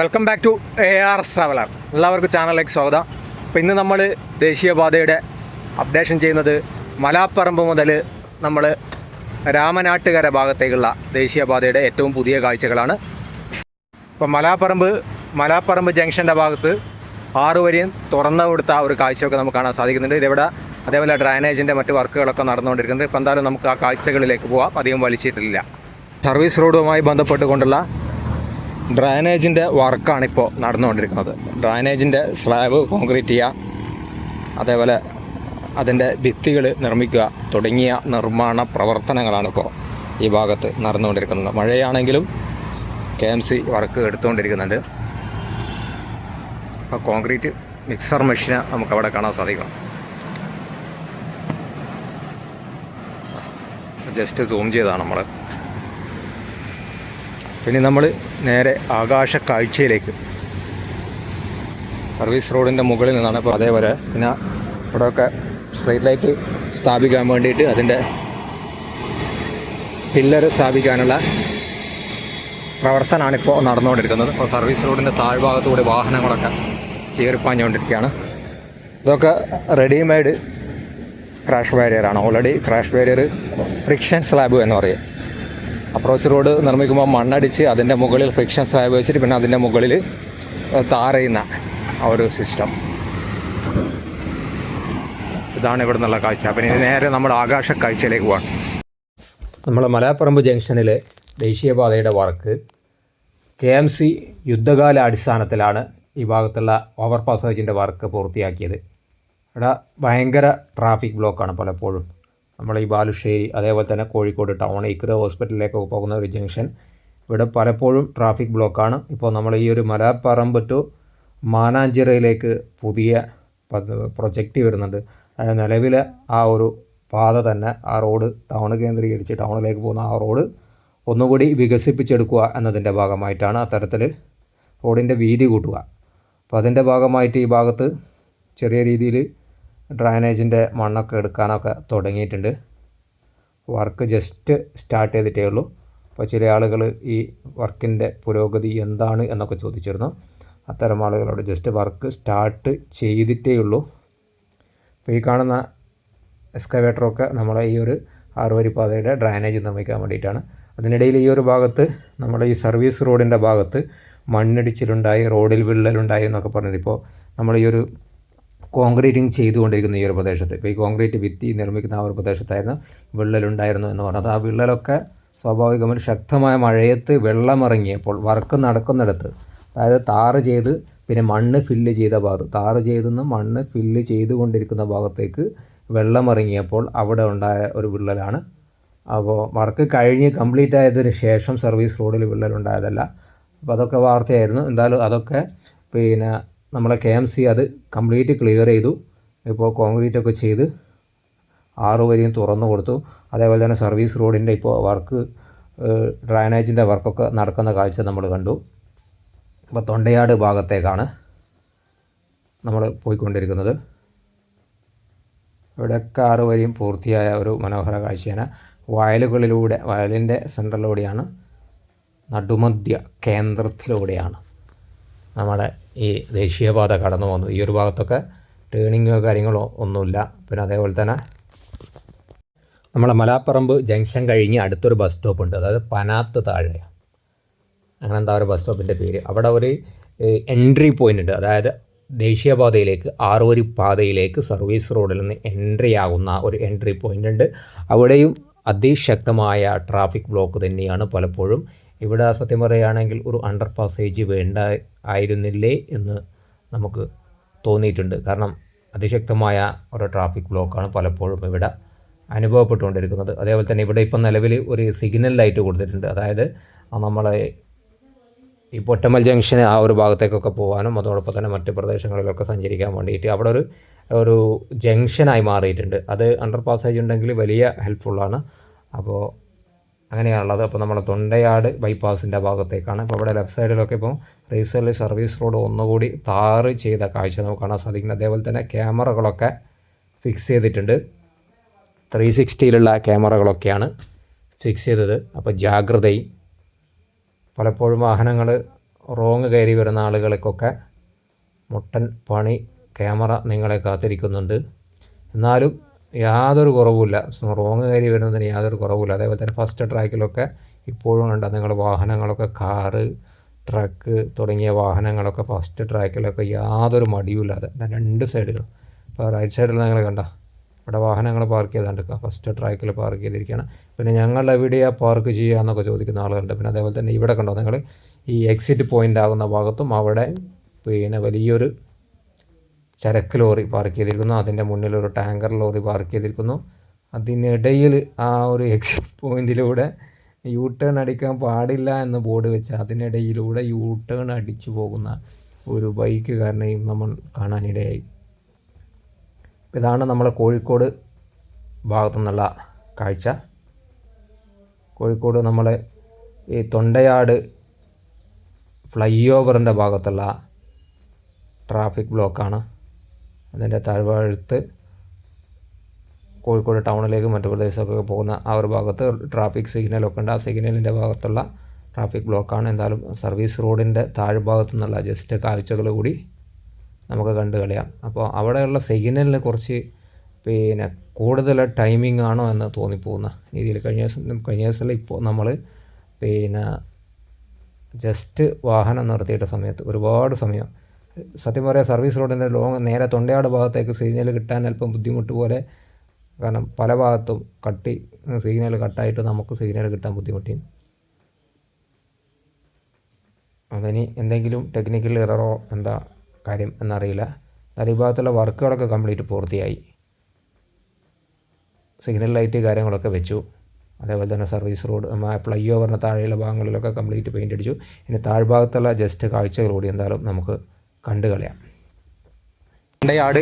Welcome back to A R S traveller എല്ലാവർക്കും ചാനലിലേക്ക് സ്വാഗതം. അപ്പോൾ ഇന്ന് നമ്മൾ ദേശീയപാതയുടെ അപ്ഡേഷൻ ചെയ്യുന്നത് മലാപ്പറമ്പ് മുതൽ നമ്മൾ രാമനാട്ടുകര ഭാഗത്തേക്കുള്ള ദേശീയപാതയുടെ ഏറ്റവും പുതിയ കാഴ്ചകളാണ്. ഇപ്പം മലാപ്പറമ്പ് മലാപ്പറമ്പ് ജംഗ്ഷന്റെ ഭാഗത്ത് ആറ് വരെയും തുറന്നു കൊടുത്ത ഒരു കാഴ്ചയൊക്കെ നമുക്ക് കാണാൻ സാധിക്കുന്നുണ്ട്. ഇതെവിടെ? അതേപോലെ ഡ്രൈനേജിന്റെ മറ്റ് വർക്കുകളൊക്കെ നടന്നുകൊണ്ടിരിക്കുന്നുണ്ട്. ഇപ്പോൾ എന്തായാലും നമുക്ക് ആ കാഴ്ചകളിലേക്ക് പോകാം അധികം വലിച്ചിട്ടില്ല. സർവീസ് റോഡുമായി ബന്ധപ്പെട്ടുകൊണ്ടുള്ള ഡ്രൈനേജിന്റെ വർക്കാണ് ഇപ്പോൾ നടന്നുകൊണ്ടിരിക്കുന്നത്. ഡ്രൈനേജിന്റെ സ്ലാബ് കോൺക്രീറ്റ് ചെയ്യുക അതേപോലെ അതിന്റെ ഭിത്തികൾ നിർമ്മിക്കുക തുടങ്ങിയ നിർമ്മാണ പ്രവർത്തനങ്ങളാണ് ഇപ്പോൾ ഈ ഭാഗത്ത് നടന്നുകൊണ്ടിരിക്കുന്നത്. മഴയാണെങ്കിലും കെ എം സി വർക്ക് എടുത്തുകൊണ്ടിരിക്കുന്നുണ്ട്. ഇപ്പോൾ കോൺക്രീറ്റ് മിക്സർ മെഷീന് നമുക്ക് അവിടെ കാണാൻ സാധിക്കണം. ജസ്റ്റ് സൂം ചെയ്താണ് നമ്മൾ പിന്നെ നമ്മൾ നേരെ ആകാശ കാഴ്ചയിലേക്ക്. സർവീസ് റോഡിന്റെ മുകളിൽ നിന്നാണ് ഇപ്പോൾ അതേപോലെ പിന്നെ ഇവിടെയൊക്കെ സ്ട്രീറ്റ് ലൈറ്റ് സ്ഥാപിക്കാൻ വേണ്ടിയിട്ട് അതിന്റെ പില്ലർ സ്ഥാപിക്കാനുള്ള പ്രവർത്തനമാണ് ഇപ്പോൾ നടന്നുകൊണ്ടിരിക്കുന്നത്. അപ്പോൾ സർവീസ് റോഡിന്റെ താഴ്ഭാഗത്തൂടെ വാഹനങ്ങളൊക്കെ ചീറിപ്പാഞ്ഞുകൊണ്ടിരിക്കുകയാണ് ഇതൊക്കെ readymade crash ബാരിയറാണ് already crash barrier friction slab എന്ന് പറയും. അപ്രോച്ച് റോഡ് നിർമ്മിക്കുമ്പോൾ മണ്ണടിച്ച് അതിന്റെ മുകളിൽ ഫിക്ഷൻ സ്ലാബ് വെച്ചിട്ട് പിന്നെ അതിന്റെ മുകളിൽ താറയുന്ന ആ ഒരു സിസ്റ്റം ഇതാണ് ഇവിടെ നിന്നുള്ള കാഴ്ച. പിന്നെ ഇനി നേരെ നമ്മൾ ആകാശ കാഴ്ചയിലേക്ക് പോകാം നമ്മൾ മലയാപ്പറമ്പ് ജംഗ്ഷനിലെ ദേശീയപാതയുടെ വർക്ക് കെ എം സി യുദ്ധകാല അടിസ്ഥാനത്തിലാണ് ഈ ഭാഗത്തുള്ള ഓവർ പാസേജിന്റെ വർക്ക് പൂർത്തിയാക്കിയത്. ഇവിടെ ഭയങ്കര ട്രാഫിക് ബ്ലോക്കാണ് പലപ്പോഴും. നമ്മൾ ഈ ബാലുശ്ശേരി അതേപോലെ തന്നെ കോഴിക്കോട് ടൗൺ ഇക്ര ഹോസ്പിറ്റലിലേക്കൊക്കെ പോകുന്ന ഒരു ജംഗ്ഷൻ ഇവിടെ പലപ്പോഴും ട്രാഫിക് ബ്ലോക്കാണ് ഇപ്പോൾ നമ്മൾ ഈ ഒരു മലപ്പറമ്പ് ടു മാനാഞ്ചിറയിലേക്ക് പുതിയ പ്രൊജക്റ്റ് വരുന്നുണ്ട്. അതായത് നിലവിലെ ആ ഒരു പാത തന്നെ ആ റോഡ് ടൗൺ കേന്ദ്രീകരിച്ച് ടൗണിലേക്ക് പോകുന്ന ആ റോഡ് ഒന്നുകൂടി വികസിപ്പിച്ചെടുക്കുക എന്നതിന്റെ ഭാഗമായിട്ടാണ് അത്തരത്തിൽ റോഡിന്റെ വീതി കൂട്ടുക. അപ്പോൾ അതിന്റെ ഭാഗമായിട്ട് ഈ ഭാഗത്ത് ചെറിയ രീതിയിൽ ഡ്രൈനേജിന്റെ മണ്ണൊക്കെ എടുക്കാനൊക്കെ തുടങ്ങിയിട്ടുണ്ട്. വർക്ക് ജസ്റ്റ് സ്റ്റാർട്ട് ചെയ്തിട്ടേ ഉള്ളൂ. അപ്പോൾ ചില ആളുകൾ ഈ വർക്കിന്റെ പുരോഗതി എന്താണ് എന്നൊക്കെ ചോദിച്ചിരുന്നു. അത്തരം ആളുകളോട് ജസ്റ്റ് വർക്ക് സ്റ്റാർട്ട് ചെയ്തിട്ടേ ഉള്ളൂ. അപ്പോൾ ഈ കാണുന്ന എക്സ്കവേറ്ററൊക്കെ നമ്മളെ ഈ ഒരു ആറുവരി പാതയുടെ ഡ്രൈനേജ് നിർമ്മിക്കാൻ വേണ്ടിയിട്ടാണ്. അതിനിടയിൽ ഈ ഒരു ഭാഗത്ത് നമ്മുടെ ഈ സർവീസ് റോഡിന്റെ ഭാഗത്ത് മണ്ണിടിച്ചിലുണ്ടായി റോഡിൽ വിള്ളലുണ്ടായി എന്നൊക്കെ പറഞ്ഞത് ഇപ്പോൾ നമ്മൾ ഈ ഒരു കോൺക്രീറ്റിംഗ് ചെയ്തുകൊണ്ടിരിക്കുന്ന ഈ ഒരു പ്രദേശത്ത്. ഇപ്പോൾ ഈ കോൺക്രീറ്റ് ഭിത്തി നിർമ്മിക്കുന്ന ആ ഒരു പ്രദേശത്തായിരുന്നു വിള്ളലുണ്ടായിരുന്നു എന്ന് പറഞ്ഞത്. ആ വിള്ളലൊക്കെ സ്വാഭാവികമായും ശക്തമായ മഴയത്ത് വെള്ളമിറങ്ങിയപ്പോൾ വർക്ക് നടക്കുന്നിടത്ത് അതായത് താറ് ചെയ്ത് പിന്നെ മണ്ണ് ഫില്ല് ചെയ്ത ഭാഗത്ത് താറ് ചെയ്തെന്ന് മണ്ണ് ഫില്ല് ചെയ്തുകൊണ്ടിരിക്കുന്ന ഭാഗത്തേക്ക് വെള്ളമിറങ്ങിയപ്പോൾ അവിടെ ഉണ്ടായ ഒരു വിള്ളലാണ്. അപ്പോൾ വർക്ക് കഴിഞ്ഞ് കംപ്ലീറ്റ് ആയതിന് ശേഷം സർവീസ് റോഡിൽ വിള്ളലുണ്ടായതല്ല. അപ്പോൾ അതൊക്കെ വാർത്തയായിരുന്നു. എന്തായാലും അതൊക്കെ പിന്നെ നമ്മളെ കെ എം സി അത് കംപ്ലീറ്റ് ക്ലിയർ ചെയ്തു. ഇപ്പോൾ കോൺക്രീറ്റ് ഒക്കെ ചെയ്ത് ആറ് വരിയും തുറന്നു കൊടുത്തു. അതേപോലെ തന്നെ സർവീസ് റോഡിന്റെ ഇപ്പോൾ വർക്ക് ഡ്രൈനേജിന്റെ വർക്കൊക്കെ നടക്കുന്ന കാഴ്ച നമ്മൾ കണ്ടു. അപ്പോൾ തൊണ്ടയാട് ഭാഗത്തേക്കാണ് നമ്മൾ പോയിക്കൊണ്ടിരിക്കുന്നത്. ഇവിടെയൊക്കെ ആറ് വരിയും പൂർത്തിയായ ഒരു മനോഹര കാഴ്ചയാണ്. വയലുകളിലൂടെ വയലിന്റെ സെന്ററിലൂടെയാണ് നടുമധ്യ കേന്ദ്രത്തിലൂടെയാണ് നമ്മുടെ ഈ ദേശീയപാത കടന്നു പോകുന്നത്. ഈ ഒരു ഭാഗത്തൊക്കെ ടേണിങ്ങോ കാര്യങ്ങളോ ഒന്നുമില്ല. പിന്നെ അതേപോലെ തന്നെ നമ്മളെ മലാപ്പറമ്പ് ജംഗ്ഷൻ കഴിഞ്ഞ് അടുത്തൊരു ബസ് സ്റ്റോപ്പ് ഉണ്ട്. അതായത് പനാത്ത് താഴെ. അങ്ങനെ എന്താ ഒരു ബസ് സ്റ്റോപ്പിന്റെ പേര്. അവിടെ ഒരു എൻട്രി പോയിന്റ് ഉണ്ട്. അതായത് ദേശീയപാതയിലേക്ക് ആറുവരി പാതയിലേക്ക് സർവീസ് റോഡിൽ നിന്ന് എൻട്രി ആകുന്ന ഒരു എൻട്രി പോയിന്റ് ഉണ്ട്. അവിടെയും അതിശക്തമായ ട്രാഫിക് ബ്ലോക്ക് തന്നെയാണ് പലപ്പോഴും ഇവിടെ സത്യം പറയുകയാണെങ്കിൽ ഒരു അണ്ടർ പാസേജ് വേണ്ട ആയിരുന്നില്ലേ എന്ന് നമുക്ക് തോന്നിയിട്ടുണ്ട്. കാരണം അതിശക്തമായ ഒരു ട്രാഫിക് ബ്ലോക്കാണ് പലപ്പോഴും ഇവിടെ അനുഭവപ്പെട്ടുകൊണ്ടിരിക്കുന്നത്. അതേപോലെ തന്നെ ഇവിടെ ഇപ്പം നിലവിൽ ഒരു സിഗ്നൽ ലൈറ്റ് കൊടുത്തിട്ടുണ്ട്. അതായത് നമ്മളെ ഈ പൊട്ടമൽ ജംഗ്ഷന് ആ ഒരു ഭാഗത്തേക്കൊക്കെ പോകാനും അതോടൊപ്പം തന്നെ മറ്റ് പ്രദേശങ്ങളിലൊക്കെ സഞ്ചരിക്കാൻ വേണ്ടിയിട്ട് അവിടെ ഒരു ഒരു ജംഗ്ഷനായി മാറിയിട്ടുണ്ട്. അത് അണ്ടർ പാസേജ് ഉണ്ടെങ്കിൽ വലിയ ഹെൽപ്ഫുള്ളാണ് അപ്പോൾ അങ്ങനെയാണുള്ളത്. അപ്പോൾ നമ്മുടെ തൊണ്ടയാട് ബൈപ്പാസിന്റെ ഭാഗത്തേക്കാണ്. അപ്പോൾ ഇവിടെ ലെഫ്റ്റ് സൈഡിലൊക്കെ ഇപ്പോൾ റീസെൽ സർവീസ് റോഡ് ഒന്നുകൂടി താറ് ചെയ്ത കാഴ്ച നമുക്ക് കാണാൻ സാധിക്കുന്നത് അതേപോലെ തന്നെ ക്യാമറകളൊക്കെ ഫിക്സ് ചെയ്തിട്ടുണ്ട്. ത്രീ സിക്സ്റ്റിയിലുള്ള ക്യാമറകളൊക്കെയാണ് ഫിക്സ് ചെയ്തത്. അപ്പോൾ ജാഗ്രതയും പലപ്പോഴും വാഹനങ്ങൾ റോങ് കയറി വരുന്ന ആളുകൾക്കൊക്കെ മുട്ടൻ പണി ക്യാമറ നിങ്ങളെ കാത്തിരിക്കുന്നുണ്ട്. എന്നാലും യാതൊരു കുറവുമില്ല. റോങ് കയറി വരുന്നതിന് യാതൊരു കുറവുമില്ല. അതേപോലെ തന്നെ ഫസ്റ്റ് ട്രാക്കിലൊക്കെ ഇപ്പോഴും ഉണ്ട് നിങ്ങളുടെ വാഹനങ്ങളൊക്കെ കാറ് ട്രക്ക് തുടങ്ങിയ വാഹനങ്ങളൊക്കെ ഫസ്റ്റ് ട്രാക്കിലൊക്കെ യാതൊരു മടിയുമില്ലാതെ. രണ്ട് സൈഡിലും ഇപ്പോൾ റൈറ്റ് സൈഡിൽ നിങ്ങൾ കണ്ട? ഇവിടെ വാഹനങ്ങൾ പാർക്ക് ചെയ്താണ്ട് ഫസ്റ്റ് ട്രാക്കിൽ പാർക്ക് ചെയ്തിരിക്കുകയാണ്. പിന്നെ ഞങ്ങൾ എവിടെയാണ് പാർക്ക് ചെയ്യുക എന്നൊക്കെ ചോദിക്കുന്ന ആളുകളുണ്ട്. പിന്നെ അതേപോലെ തന്നെ ഇവിടെ കണ്ടോ? നിങ്ങൾ ഈ എക്സിറ്റ് പോയിന്റ് ആകുന്ന ഭാഗത്തും അവിടെ പിന്നെ വലിയൊരു ചരക്ക് ലോറി പാർക്ക് ചെയ്തിരിക്കുന്നു. അതിന്റെ മുന്നിൽ ഒരു ടാങ്കർ ലോറി പാർക്ക് ചെയ്തിരിക്കുന്നു. അതിനിടയിൽ ആ ഒരു എക്സിറ്റ് പോയിന്റിലൂടെ യൂ ടേൺ അടിക്കാൻ പാടില്ല എന്ന് ബോർഡ് വെച്ച് അതിനിടയിലൂടെ യൂ ടേൺ അടിച്ചു പോകുന്ന ഒരു ബൈക്ക് ബൈക്കുകാരനെയും നമ്മൾ കാണാനിടയായി. ഇതാണ് നമ്മളെ കോഴിക്കോട് ഭാഗത്തു നിന്നുള്ള കാഴ്ച. കോഴിക്കോട് നമ്മൾ ഈ തൊണ്ടയാട് ഫ്ലൈ ഓവറിന്റെ ഭാഗത്തുള്ള ട്രാഫിക് ബ്ലോക്കാണ്. അതിന്റെ താഴ്വാഴത്ത് കോഴിക്കോട് ടൗണിലേക്ക് മറ്റു പ്രദേശത്തൊക്കെ പോകുന്ന ആ ഒരു ഭാഗത്ത് ട്രാഫിക് സിഗ്നലൊക്കെ ഉണ്ട്. ആ സിഗ്നലിന്റെ ഭാഗത്തുള്ള ട്രാഫിക് ബ്ലോക്കാണ്. എന്തായാലും സർവീസ് റോഡിന്റെ താഴ്ഭാഗത്തു നിന്നുള്ള ജസ്റ്റ് കാഴ്ചകൾ കൂടി നമുക്ക് കണ്ടു കളയാം. അപ്പോൾ അവിടെയുള്ള സിഗ്നലിന് കുറച്ച് പിന്നെ കൂടുതൽ ടൈമിംഗ് ആണോ എന്ന് തോന്നിപ്പോകുന്ന രീതിയിൽ കഴിഞ്ഞ ദിവസം കഴിഞ്ഞ ദിവസം ഇപ്പോൾ നമ്മൾ പിന്നെ ജസ്റ്റ് വാഹനം നിർത്തിയിട്ട സമയത്ത് ഒരുപാട് സമയം സത്യം പറയാം സർവീസ് റോഡിന്റെ ലോങ് നേരെ തൊണ്ടയാട് ഭാഗത്തേക്ക് സിഗ്നൽ കിട്ടാൻ അല്പം ബുദ്ധിമുട്ട് പോലെ കാരണം പല ഭാഗത്തും കട്ടി സിഗ്നൽ കട്ടായിട്ട് നമുക്ക് സിഗ്നൽ കിട്ടാൻ ബുദ്ധിമുട്ടി. അതിന് എന്തെങ്കിലും ടെക്നിക്കൽ എററോ എന്താ കാര്യം എന്നറിയില്ല. എന്നാൽ ഈ ഭാഗത്തുള്ള വർക്കുകളൊക്കെ കംപ്ലീറ്റ് പൂർത്തിയായി. സിഗ്നൽ ലൈറ്റ് കാര്യങ്ങളൊക്കെ വെച്ചു. അതേപോലെ തന്നെ സർവീസ് റോഡ് ഫ്ലൈ ഓവറിന് താഴെയുള്ള ഭാഗങ്ങളിലൊക്കെ കംപ്ലീറ്റ് പെയിന്റ് അടിച്ചു. ഇനി താഴ്ഭാഗത്തുള്ള ജസ്റ്റ് കാഴ്ചകൾ കൂടി എന്തായാലും നമുക്ക് കണ്ടു കളയാം യാട്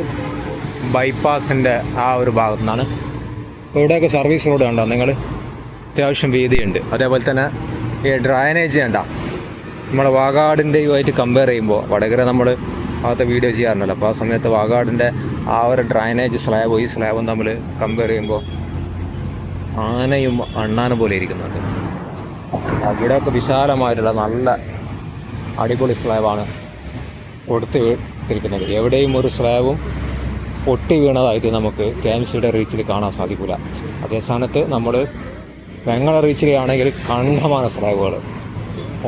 ബൈപ്പാസിന്റെ ആ ഒരു ഭാഗത്തു നിന്നാണ്. ഇവിടെയൊക്കെ സർവീസ് റോഡ് കണ്ടോ നിങ്ങൾ അത്യാവശ്യം വീതിയുണ്ട്. അതേപോലെ തന്നെ ഈ ഡ്രൈനേജ് കണ്ട. നമ്മുടെ വാഗാടിന്റെയുമായിട്ട് കമ്പയർ ചെയ്യുമ്പോൾ വടകര നമ്മൾ ഭാഗത്തെ വീഡിയോ ചെയ്യാറുണ്ടല്ലോ. അപ്പോൾ ആ സമയത്ത് വാഗാടിന്റെ ആ ഒരു ഡ്രൈനേജ് സ്ലാബ് ഈ സ്ലാബും തമ്മിൽ കമ്പയർ ചെയ്യുമ്പോൾ ആനയും അണ്ണാനും പോലെ ഇരിക്കുന്നുണ്ട്. അവിടെയൊക്കെ വിശാലമായിട്ടുള്ള നല്ല അടിപൊളി സ്ലാബാണ് കൊടുത്ത് വീട്ടിരിക്കുന്നത്. എവിടെയും ഒരു സ്ലാബും പൊട്ടി വീണതായിട്ട് നമുക്ക് കെ എം സിയുടെ റീച്ചിൽ കാണാൻ സാധിക്കില്ല അതേ സ്ഥാനത്ത് നമ്മൾ ഞങ്ങളുടെ റീച്ചിലാണെങ്കിൽ കണ്ടമാണ് സ്ലാബുകൾ.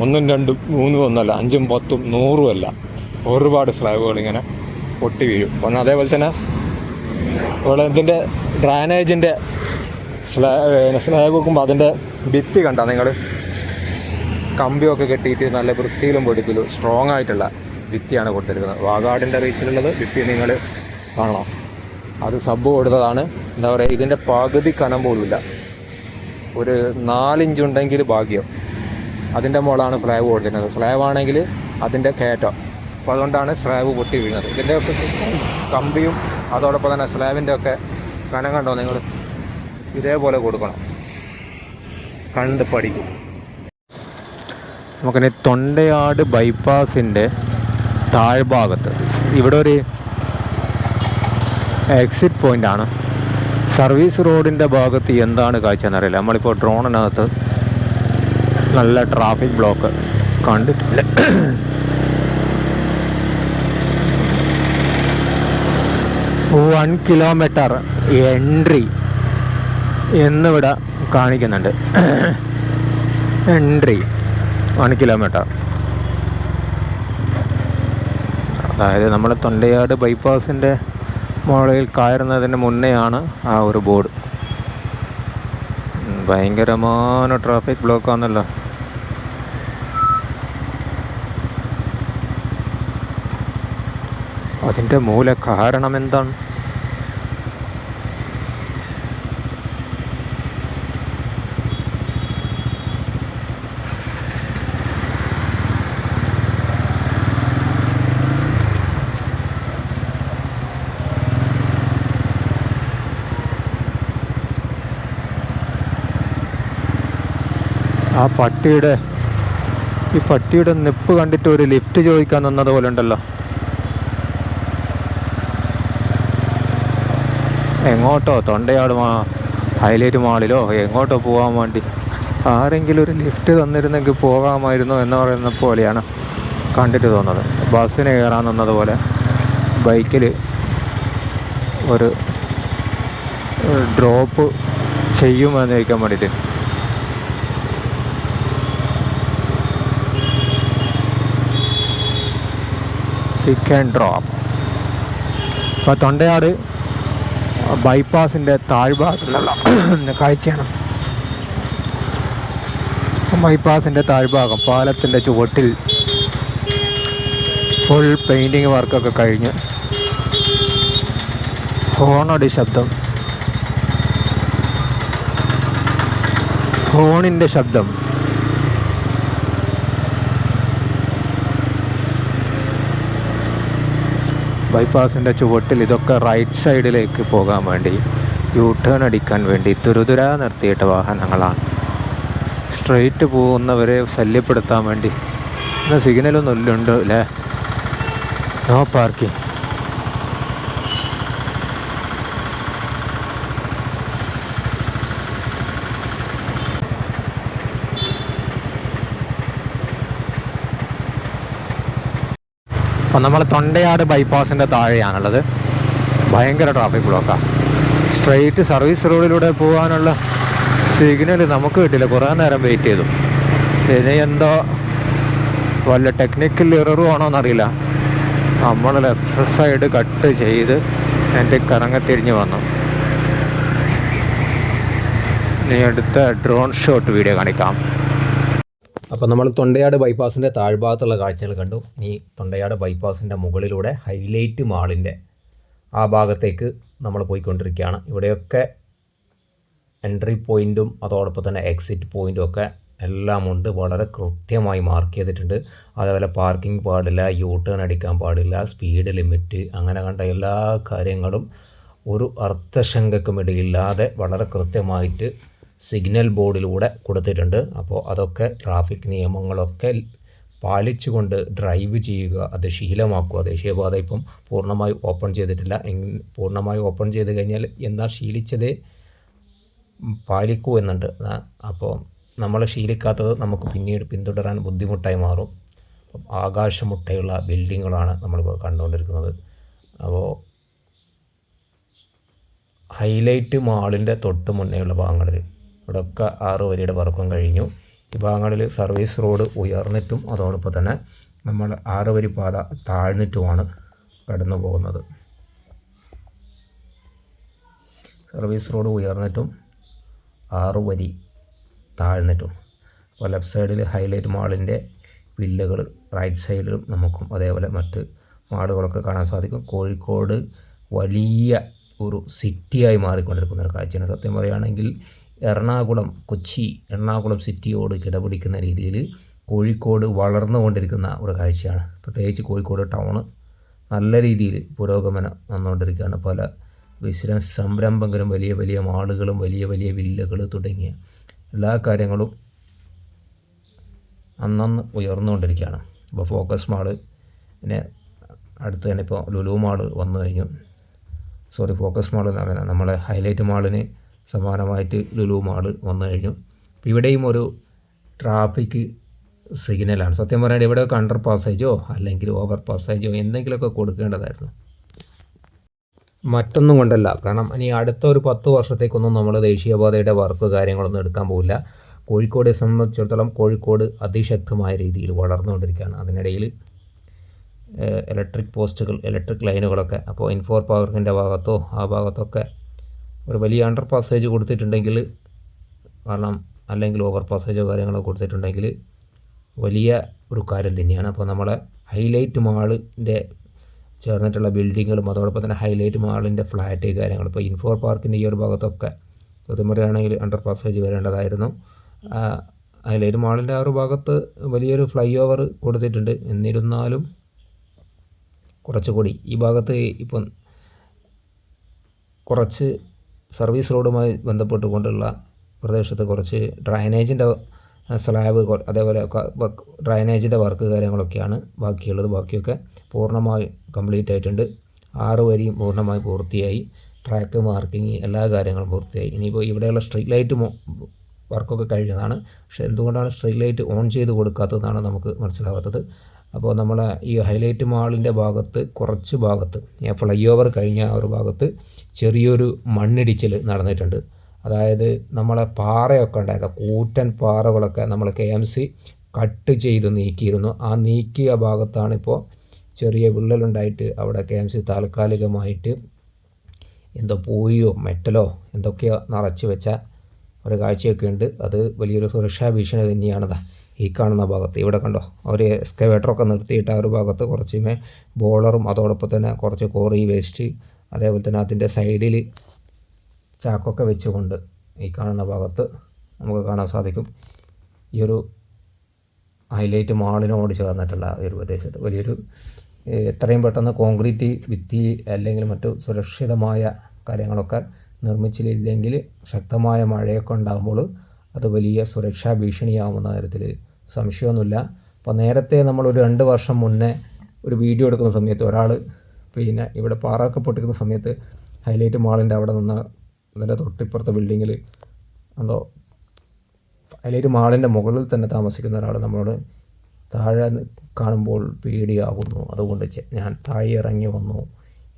ഒന്നും രണ്ടും മൂന്നും ഒന്നല്ല അഞ്ചും പത്തും നൂറും അല്ല. ഒരുപാട് സ്ലാബുകൾ ഇങ്ങനെ പൊട്ടി വീഴും. പിന്നെ അതേപോലെ തന്നെ ഇവിടെ ഇതിന്റെ ഡ്രാനേജിന്റെ സ്ലാ സ്ലാബ് വെക്കുമ്പോൾ അതിന്റെ ഭിത്തി കണ്ട നിങ്ങൾ? കമ്പിയൊക്കെ കെട്ടിയിട്ട് നല്ല വൃത്തിയിലും പൊടിപ്പിലും സ്ട്രോങ് ആയിട്ടുള്ള ഭിത്തിയാണ് കൊടുത്തിരിക്കുന്നത്. വാഗാടിന്റെ റീച്ചിലുള്ളത് ഭിത്തി നിങ്ങൾ കാണണം. അത് സബ് കൊടുത്തതാണ്. എന്താ പറയുക ഇതിന്റെ പകുതി കനം പോലുമില്ല. ഒരു നാലിഞ്ച് ഉണ്ടെങ്കിൽ ഭാഗ്യം. അതിന്റെ മുകളാണ് സ്ലാബ് കൊടുത്തിരുന്നത് സ്ലാബ് ആണെങ്കിൽ അതിന്റെ കയറ്റം. അപ്പോൾ അതുകൊണ്ടാണ് സ്ലാബ് പൊട്ടി വീഴുന്നത് ഇതിന്റെ ഒക്കെ കമ്പിയും അതോടൊപ്പം തന്നെ സ്ലാബിന്റെ ഒക്കെ കനം കണ്ടോ നിങ്ങൾ? ഇതേപോലെ കൊടുക്കണം. കണ്ട് പഠിക്കും. നമുക്കിനി തൊണ്ടയാട് ബൈപ്പാസിന്റെ താഴ്ഭാഗത്ത്. ഇവിടെ ഒരു എക്സിറ്റ് പോയിന്റ് ആണ്. സർവീസ് റോഡിന്റെ ഭാഗത്ത് എന്താണ് കാഴ്ച എന്നറിയില്ല. നമ്മളിപ്പോൾ ഡ്രോണിനകത്ത് നല്ല ട്രാഫിക് ബ്ലോക്ക് കണ്ടിട്ടില്ല വൺ കിലോമീറ്റർ എൻട്രി എന്നിവിടെ കാണിക്കുന്നുണ്ട്. എൻട്രി വൺ കിലോമീറ്റർ അതായത് നമ്മൾ തൊണ്ടയാട് ബൈപ്പാസിന്റെ മുകളിൽ കയറുന്നതിന് മുന്നെയാണ് ആ ഒരു ബോർഡ്. ഭയങ്കരமான ട്രാഫിക് ബ്ലോക്ക് ആണല്ലോ അതിന്റെ മൂല കാരണം എന്താണ് ആ പട്ടിയുടെ ഈ പട്ടിയുടെ നിപ്പ് കണ്ടിട്ട് ഒരു ലിഫ്റ്റ് ചോദിക്കാൻ നിന്നതുപോലെ ഉണ്ടല്ലോ. എങ്ങോട്ടോ തൊണ്ടയാട് മാ ഹൈലൈറ്റ് മാളിലോ എങ്ങോട്ടോ പോകാൻ വേണ്ടി. ആരെങ്കിലും ഒരു ലിഫ്റ്റ് തന്നിരുന്നെങ്കിൽ പോകാമായിരുന്നു എന്ന് പറയുന്ന പോലെയാണ് കണ്ടിട്ട് തോന്നുന്നത്. ബസ്സിന് കയറാൻ നിന്നതുപോലെ ബൈക്കിൽ ഒരു ഡ്രോപ്പ് ചെയ്യുമെന്ന് ചോദിക്കാൻ വേണ്ടിയിട്ട്. പിക്ക് ആൻഡ് ഡ്രോപ്പ് അപ്പോൾ തൊണ്ടയാട് ബൈപ്പാസിന്റെ താഴ്ഭാഗത്തു നിന്നുള്ള കാഴ്ചയാണ് ബൈപ്പാസിന്റെ താഴ്ഭാഗം പാലത്തിന്റെ ചുവട്ടിൽ ഫുൾ പെയിന്റിങ് വർക്കൊക്കെ കഴിഞ്ഞ് ഹോണടി ശബ്ദം. ഹോണിന്റെ ശബ്ദം. ബൈപ്പാസിന്റെ ചുവട്ടിൽ ഇതൊക്കെ റൈറ്റ് സൈഡിലേക്ക് പോകാൻ വേണ്ടി യൂ ടേൺ അടിക്കാൻ വേണ്ടി തുരുതുരാ നിർത്തിയിട്ട വാഹനങ്ങളാണ്. സ്ട്രെയിറ്റ് പോകുന്നവരെ ശല്യപ്പെടുത്താൻ വേണ്ടി. സിഗ്നലൊന്നും ഇല്ലുണ്ട് അല്ലേ നോ പാർക്കിംഗ് അപ്പം നമ്മൾ തൊണ്ടയാട് ബൈപ്പാസിന്റെ താഴെയാണുള്ളത്. ഭയങ്കര ട്രാഫിക് ബ്ലോക്കാണ് സ്ട്രെയിറ്റ് സർവീസ് റോഡിലൂടെ പോകാനുള്ള സിഗ്നൽ നമുക്ക് കിട്ടില്ല കുറേ നേരം വെയിറ്റ് ചെയ്തു. ഇനി എന്തോ വല്ല ടെക്നിക്കൽ ഇററും ആണോ എന്നറിയില്ല നമ്മൾ ലെഫ്റ്റ് സൈഡ് കട്ട് ചെയ്ത് എന്റെ കറങ്ങത്തിരിഞ്ഞ് വന്നു. ഇനി അടുത്ത ഡ്രോൺ ഷോട്ട് വീഡിയോ കാണിക്കാം. അപ്പോൾ നമ്മൾ തൊണ്ടയാട് ബൈപ്പാസിന്റെ താഴ്ഭാഗത്തുള്ള കാഴ്ചകൾ കണ്ടു. ഇനി തൊണ്ടയാട് ബൈപ്പാസിന്റെ മുകളിലൂടെ ഹൈലൈറ്റ് മാളിന്റെ ആ ഭാഗത്തേക്ക് നമ്മൾ പോയിക്കൊണ്ടിരിക്കുകയാണ്. ഇവിടെയൊക്കെ എൻട്രി പോയിന്റും അതോടൊപ്പം തന്നെ എക്സിറ്റ് പോയിന്റും ഒക്കെ എല്ലാം ഉണ്ട്. വളരെ കൃത്യമായി മാർക്ക് ചെയ്തിട്ടുണ്ട്. അതേപോലെ പാർക്കിംഗ് പാടില്ല യൂ ടേൺ അടിക്കാൻ പാടില്ല സ്പീഡ് ലിമിറ്റ് അങ്ങനെ കണ്ട എല്ലാ കാര്യങ്ങളും ഒരു അർത്ഥശങ്കക്കും ഇടയില്ലാതെ വളരെ കൃത്യമായിട്ട് സിഗ്നൽ ബോർഡിലൂടെ കൊടുത്തിട്ടുണ്ട്. അപ്പോൾ അതൊക്കെ ട്രാഫിക് നിയമങ്ങളൊക്കെ പാലിച്ചുകൊണ്ട് ഡ്രൈവ് ചെയ്യുക അത് ശീലമാക്കുക. ദേശീയപാത ഇപ്പം പൂർണമായി ഓപ്പൺ ചെയ്തിട്ടില്ല. പൂർണമായും ഓപ്പൺ ചെയ്ത് കഴിഞ്ഞാൽ എന്നാൽ ശീലിച്ചതേ? പാലിക്കൂ എന്നുണ്ട്. അപ്പോൾ നമ്മൾ ശീലിക്കാത്തത് നമുക്ക് പിന്നീട് പിന്തുടരാൻ ബുദ്ധിമുട്ടായി മാറും. ആകാശമുട്ടയുള്ള ബിൽഡിങ്ങുകളാണ് നമ്മൾ കണ്ടുകൊണ്ടിരിക്കുന്നത്. അപ്പോൾ ഹൈലൈറ്റ് മാളിന്റെ തൊട്ട് മുന്നേയുള്ള ഭാഗങ്ങളിൽ ഇവിടെയൊക്കെ ആറ് വരിയുടെ വർക്കും കഴിഞ്ഞു. ഈ ഭാഗങ്ങളിൽ സർവീസ് റോഡ് ഉയർന്നിട്ടും അതോടൊപ്പം തന്നെ നമ്മൾ ആറ് വരി പാത താഴ്ന്നിട്ടുമാണ് കടന്നു പോകുന്നത്. സർവീസ് റോഡ് ഉയർന്നിട്ടും ആറ് വരി താഴ്ന്നിട്ടും. അപ്പോൾ ലെഫ്റ്റ് സൈഡിൽ ഹൈലൈറ്റ് മാളിന്റെ വില്ലകൾ റൈറ്റ് സൈഡിലും നമുക്കും അതേപോലെ മറ്റ് മാളുകളൊക്കെ കാണാൻ സാധിക്കും. കോഴിക്കോട് വലിയ ഒരു സിറ്റിയായി മാറിക്കൊണ്ടിരിക്കുന്ന ഒരു കാഴ്ചയാണ്. സത്യം പറയുകയാണെങ്കിൽ എറണാകുളം കൊച്ചി എറണാകുളം സിറ്റിയോട് കിടപിടിക്കുന്ന രീതിയിൽ കോഴിക്കോട് വളർന്നുകൊണ്ടിരിക്കുന്ന ഒരു കാഴ്ചയാണ്. പ്രത്യേകിച്ച് കോഴിക്കോട് ടൗണ് നല്ല രീതിയിൽ പുരോഗമനം വന്നുകൊണ്ടിരിക്കുകയാണ്. പല ബിസിനസ് സംരംഭങ്ങളും വലിയ വലിയ മാളുകളും വലിയ വലിയ വില്ലകൾ തുടങ്ങിയ എല്ലാ കാര്യങ്ങളും അന്നന്ന് ഉയർന്നുകൊണ്ടിരിക്കുകയാണ്. ഇപ്പോൾ ഫോക്കസ് മാൾ പിന്നെ അടുത്ത് തന്നെ ഇപ്പോൾ ലുലു മാൾ വന്നു കഴിഞ്ഞു. സോറി ഫോക്കസ് മാൾ എന്ന് പറയുന്നത് നമ്മളെ ഹൈലൈറ്റ് മാളിന് സമാനമായിട്ട് ലുലു മാൾ വന്നു കഴിഞ്ഞു. ഇവിടെയും ഒരു ട്രാഫിക് സിഗ്നലാണ്. സത്യം പറയാൻ ഇവിടെയൊക്കെ അണ്ടർ പാസേജോ അല്ലെങ്കിൽ ഓവർ പാസേജോ എന്തെങ്കിലുമൊക്കെ കൊടുക്കേണ്ടതായിരുന്നു. മറ്റൊന്നും കൊണ്ടല്ല. കാരണം ഇനി അടുത്ത ഒരു പത്ത് വർഷത്തേക്കൊന്നും നമ്മൾ ദേശീയപാതയുടെ വർക്ക് കാര്യങ്ങളൊന്നും എടുക്കാൻ പോകില്ല കോഴിക്കോടെ സംബന്ധിച്ചിടത്തോളം കോഴിക്കോട് അതിശക്തമായ രീതിയിൽ വളർന്നുകൊണ്ടിരിക്കുകയാണ്. അതിനിടയിൽ ഇലക്ട്രിക് പോസ്റ്റുകൾ ഇലക്ട്രിക് ലൈനുകളൊക്കെ അപ്പോൾ ഇൻഫോർ പവറിന്റെ ഭാഗത്തോ ആ ഭാഗത്തൊക്കെ ഒരു വലിയ അണ്ടർ പാസേജ് കൊടുത്തിട്ടുണ്ടെങ്കിൽ കാരണം അല്ലെങ്കിൽ ഓവർ പാസേജോ കാര്യങ്ങളോ കൊടുത്തിട്ടുണ്ടെങ്കിൽ വലിയ ഒരു കാര്യം തന്നെയാണ്. അപ്പോൾ നമ്മളെ ഹൈലൈറ്റ് മാളിന്റെ ചേർന്നിട്ടുള്ള ബിൽഡിങ്ങുകളും അതോടൊപ്പം തന്നെ ഹൈലൈറ്റ് മാളിന്റെ ഫ്ലാറ്റ് കാര്യങ്ങൾ ഇപ്പോൾ ഇൻഫോർ പാർക്കിന്റെ ഈ ഒരു ഭാഗത്തൊക്കെ സത്യം പറയുകയാണെങ്കിൽ അണ്ടർ പാസേജ് വരേണ്ടതായിരുന്നു ഹൈലൈറ്റ് മാളിന്റെ ആ ഒരു ഭാഗത്ത് വലിയൊരു ഫ്ലൈ ഓവർ കൊടുത്തിട്ടുണ്ട്. എന്നിരുന്നാലും കുറച്ചുകൂടി ഈ ഭാഗത്ത് ഇപ്പം കുറച്ച് സർവീസ് റോഡുമായി ബന്ധപ്പെട്ടുകൊണ്ടുള്ള പ്രദേശത്ത് കുറച്ച് ഡ്രൈനേജിന്റെ സ്ലാബ് അതേപോലെ ഡ്രൈനേജിന്റെ വർക്ക് കാര്യങ്ങളൊക്കെയാണ് ബാക്കിയുള്ളത്. ബാക്കിയൊക്കെ പൂർണമായി കംപ്ലീറ്റ് ആയിട്ടുണ്ട്. ആറ് വരിയും പൂർണമായി പൂർത്തിയായി. ട്രാക്ക് മാർക്കിങ് എല്ലാ കാര്യങ്ങളും പൂർത്തിയായി. ഇനിയിപ്പോൾ ഇവിടെയുള്ള സ്ട്രീറ്റ് ലൈറ്റ് വർക്കൊക്കെ കഴിഞ്ഞതാണ്. പക്ഷേ എന്തുകൊണ്ടാണ് സ്ട്രീറ്റ് ലൈറ്റ് ഓൺ ചെയ്ത് കൊടുക്കാത്തതെന്നാണ് നമുക്ക് മനസ്സിലാവാത്തത്. അപ്പോൾ നമ്മളെ ഈ ഹൈലൈറ്റ് മാളിന്റെ ഭാഗത്ത് കുറച്ച് ഭാഗത്ത് ഫ്ലൈ ഓവർ കഴിഞ്ഞ ഒരു ഭാഗത്ത് ചെറിയൊരു മണ്ണിടിച്ചിൽ നടന്നിട്ടുണ്ട്. അതായത് നമ്മളെ പാറയൊക്കെ ഉണ്ടായിരുന്ന. കൂറ്റൻ പാറകളൊക്കെ നമ്മൾ കെ എം സി കട്ട് ചെയ്ത് നീക്കിയിരുന്നു. ആ നീക്കിയ ഭാഗത്താണ് ഇപ്പോൾ ചെറിയ വിള്ളലുണ്ടായിട്ട് അവിടെ കെ എം സി താൽക്കാലികമായിട്ട് എന്തോ പൂയോ മെറ്റലോ എന്തൊക്കെയോ നിറച്ച് വെച്ച ഒരു കാഴ്ചയൊക്കെ ഉണ്ട്. അത് വലിയൊരു സുരക്ഷാ ഭീഷണി തന്നെയാണത് ഈ കാണുന്ന ഭാഗത്ത്. ഇവിടെ കണ്ടോ അവർ എക്സ്കവേറ്ററൊക്കെ നിർത്തിയിട്ട് ആ ഒരു ഭാഗത്ത് കുറച്ചുമേ ബോളറും അതോടൊപ്പം തന്നെ കുറച്ച് കോറി വേസ്റ്റ് അതേപോലെ തന്നെ അതിന്റെ സൈഡിൽ ചാക്കൊക്കെ വെച്ചുകൊണ്ട് ഈ കാണുന്ന ഭാഗത്ത് നമുക്ക് കാണാൻ സാധിക്കും. ഈ ഒരു ഹൈലൈറ്റ് മാളിനോട് ചേർന്നിട്ടുള്ള ഒരു പ്രദേശത്ത് വലിയൊരു എത്രയും പെട്ടെന്ന് കോൺക്രീറ്റ് ഭിത്തി അല്ലെങ്കിൽ മറ്റു സുരക്ഷിതമായ കാര്യങ്ങളൊക്കെ നിർമ്മിച്ചില്ലെങ്കിൽ ശക്തമായ മഴയൊക്കെ ഉണ്ടാകുമ്പോൾ അത് വലിയ സുരക്ഷാ ഭീഷണിയാവുന്ന കാര്യത്തിൽ സംശയമൊന്നുമില്ല. അപ്പോൾ നേരത്തെ നമ്മളൊരു രണ്ട് വർഷം മുന്നേ ഒരു വീഡിയോ എടുക്കുന്ന സമയത്ത് ഒരാൾ പിന്നെ ഇവിടെ പാറൊക്കെ പൊട്ടിക്കുന്ന സമയത്ത് ഹൈലൈറ്റ് മാളിന്റെ അവിടെ നിന്ന് അതിന്റെ തൊട്ടിപ്പുറത്തെ ബിൽഡിങ്ങിൽ എന്തോ ഹൈലൈറ്റ് മാളിന്റെ മുകളിൽ തന്നെ താമസിക്കുന്ന ഒരാൾ നമ്മളോട് താഴെ കാണുമ്പോൾ പേടിയാകുന്നു. അതുകൊണ്ട് ഞാൻ താഴെ ഇറങ്ങി വന്നു.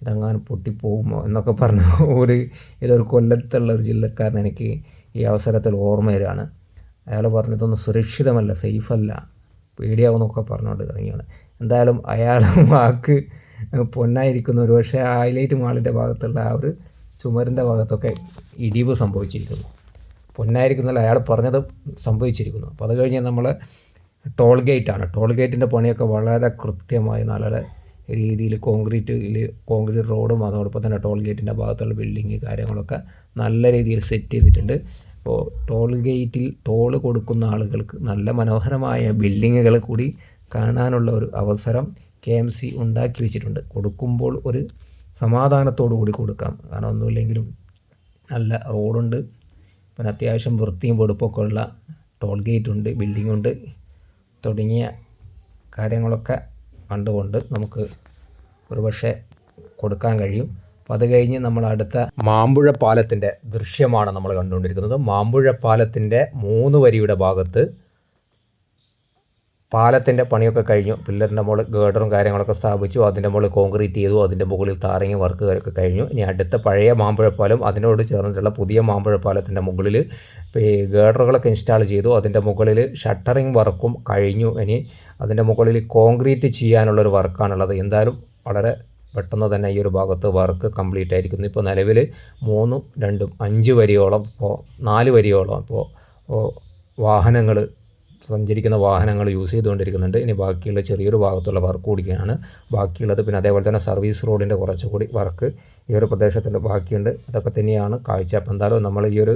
ഇതങ്ങാനും പൊട്ടിപ്പോകുമോ എന്നൊക്കെ പറഞ്ഞു ഒരു ഇതൊരു കൊല്ലത്തുള്ള ഒരു ജില്ലക്കാരൻ എനിക്ക് ഈ അവസരത്തിൽ ഓർമ്മ വരികയാണ് അയാൾ പറഞ്ഞതൊന്നും സുരക്ഷിതമല്ല സേഫല്ല പേടിയാവുന്നൊക്കെ പറഞ്ഞുകൊണ്ട് ഇറങ്ങിയാണ് എന്തായാലും അയാൾ വാക്ക് പൊന്നായിരിക്കുന്നു. ഒരു പക്ഷേ ഹൈലൈറ്റ് മാളിന്റെ ഭാഗത്തുള്ള ആ ഒരു ചുമരിന്റെ ഭാഗത്തൊക്കെ ഇടിവ് സംഭവിച്ചിരിക്കുന്നു. പൊന്നായിരിക്കുന്നല്ല അയാൾ പറഞ്ഞത് സംഭവിച്ചിരിക്കുന്നു. അപ്പോൾ അത് കഴിഞ്ഞ് നമ്മൾ ടോൾ ഗേറ്റാണ് ടോൾ ഗേറ്റിന്റെ പണിയൊക്കെ വളരെ കൃത്യമായി നല്ല രീതിയിൽ കോൺക്രീറ്റിൽ കോൺക്രീറ്റ് റോഡും അതോടൊപ്പം തന്നെ ടോൾ ഗേറ്റിന്റെ ഭാഗത്തുള്ള ബിൽഡിങ് കാര്യങ്ങളൊക്കെ നല്ല രീതിയിൽ സെറ്റ് ചെയ്തിട്ടുണ്ട്. അപ്പോൾ ടോൾ ഗേറ്റിൽ ടോൾ കൊടുക്കുന്ന ആളുകൾക്ക് നല്ല മനോഹരമായ ബിൽഡിങ്ങുകൾ കൂടി കാണാനുള്ള ഒരു അവസരം കെ എം സി ഉണ്ടാക്കി വെച്ചിട്ടുണ്ട്. കൊടുക്കുമ്പോൾ ഒരു സമാധാനത്തോടു കൂടി കൊടുക്കാം. കാരണം ഒന്നുമില്ലെങ്കിലും നല്ല റോഡുണ്ട്. പിന്നെ അത്യാവശ്യം വൃത്തിയും വെടുപ്പൊക്കെ ഉള്ള ടോൾ ഗേറ്റ് ഉണ്ട് ബിൽഡിംഗ് ഉണ്ട്. തുടങ്ങിയ കാര്യങ്ങളൊക്കെ കണ്ടുകൊണ്ട് നമുക്ക് ഒരുപക്ഷെ കൊടുക്കാൻ കഴിയും. അപ്പോൾ അത് കഴിഞ്ഞ് നമ്മൾ അടുത്ത മാമ്പുഴ പാലത്തിന്റെ ദൃശ്യമാണ് നമ്മൾ കണ്ടുകൊണ്ടിരിക്കുന്നത്. മാമ്പുഴ പാലത്തിന്റെ മൂന്ന് വരിയുടെ ഭാഗത്ത് പാലത്തിന്റെ പണിയൊക്കെ കഴിഞ്ഞു. പില്ലറിന്റെ മുകളിൽ ഗേഡറും കാര്യങ്ങളൊക്കെ സ്ഥാപിച്ചു. അതിന്റെ മുകളിൽ കോൺക്രീറ്റ് ചെയ്തു. അതിന്റെ മുകളിൽ താറിങ് വർക്ക് ഒക്കെ കഴിഞ്ഞു. ഇനി അടുത്ത പഴയ മാമ്പഴപ്പാലം പാലം അതിനോട് ചേർന്നിട്ടുള്ള പുതിയ മാമ്പഴപ്പാലത്തിന്റെ മുകളിൽ ഗേഡറുകളൊക്കെ ഇൻസ്റ്റാൾ ചെയ്തു. അതിന്റെ മുകളിൽ ഷട്ടറിങ് വർക്കും കഴിഞ്ഞു. ഇനി അതിന്റെ മുകളിൽ കോൺക്രീറ്റ് ചെയ്യാനുള്ളൊരു വർക്കാണുള്ളത്. എന്തായാലും വളരെ പെട്ടെന്ന് തന്നെ ഈ ഒരു ഭാഗത്ത് വർക്ക് കംപ്ലീറ്റ് ആയിരിക്കുന്നു. ഇപ്പോൾ നിലവിൽ മൂന്നും രണ്ടും അഞ്ച് വരിയോളം ഇപ്പോൾ നാല് വരിയോളം ഇപ്പോൾ വാഹനങ്ങൾ സഞ്ചരിക്കുന്ന വാഹനങ്ങൾ യൂസ് ചെയ്തുകൊണ്ടിരിക്കുന്നുണ്ട്. ഇനി ബാക്കിയുള്ള ചെറിയൊരു ഭാഗത്തുള്ള വർക്ക് കൂടിയാണ്. ബാക്കിയുള്ളത് പിന്നെ അതേപോലെ തന്നെ സർവീസ് റോഡിന്റെ കുറച്ചുകൂടി വർക്ക് ഈ ഒരു പ്രദേശത്തിൽ ബാക്കിയുണ്ട്. അതൊക്കെ തന്നെയാണ് കാഴ്ച. അപ്പം എന്തായാലും നമ്മൾ ഈ ഒരു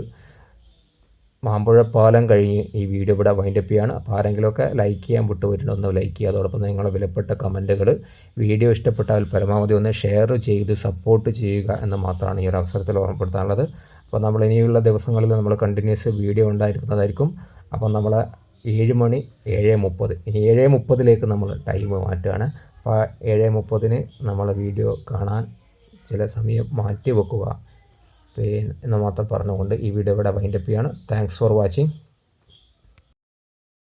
മാമ്പുഴ പാലം കഴിഞ്ഞ് ഈ വീഡിയോ ഇവിടെ വൈൻഡപ്പ് ചെയ്യാണ്. അപ്പോൾ ആരെങ്കിലുമൊക്കെ ലൈക്ക് ചെയ്യാൻ വിട്ടുപോയിട്ടുണ്ട് ഒന്ന് ലൈക്ക് ചെയ്യുക. അതോടൊപ്പം നിങ്ങളുടെ വിലപ്പെട്ട കമന്റുകൾ വീഡിയോ ഇഷ്ടപ്പെട്ടാൽ പരമാവധി ഒന്ന് ഷെയർ ചെയ്ത് സപ്പോർട്ട് ചെയ്യുക എന്ന് മാത്രമാണ് ഈ ഒരു അവസരത്തിൽ ഓർമ്മപ്പെടുത്താനുള്ളത്. അപ്പോൾ നമ്മൾ ഇനിയുള്ള ദിവസങ്ങളിൽ നമ്മൾ കണ്ടിന്യൂസ് വീഡിയോ ഉണ്ടായിരിക്കുന്നതായിരിക്കും. അപ്പോൾ നമ്മൾ ഏഴ് മണി ഏഴ് മുപ്പത്. ഇനി ഏഴ് മുപ്പതിലേക്ക് നമ്മൾ ടൈം മാറ്റുകയാണ്. അപ്പോൾ ഏഴ് മുപ്പതിന് നമ്മൾ വീഡിയോ കാണാൻ ചില സമയം മാറ്റി വെക്കുക പിന്നെ എന്ന് മാത്രം പറഞ്ഞുകൊണ്ട് ഈ വീഡിയോ ഇവിടെ വൈൻഡപ്പ് ചെയ്യാണ് താങ്ക്സ് ഫോർ വാച്ചിങ്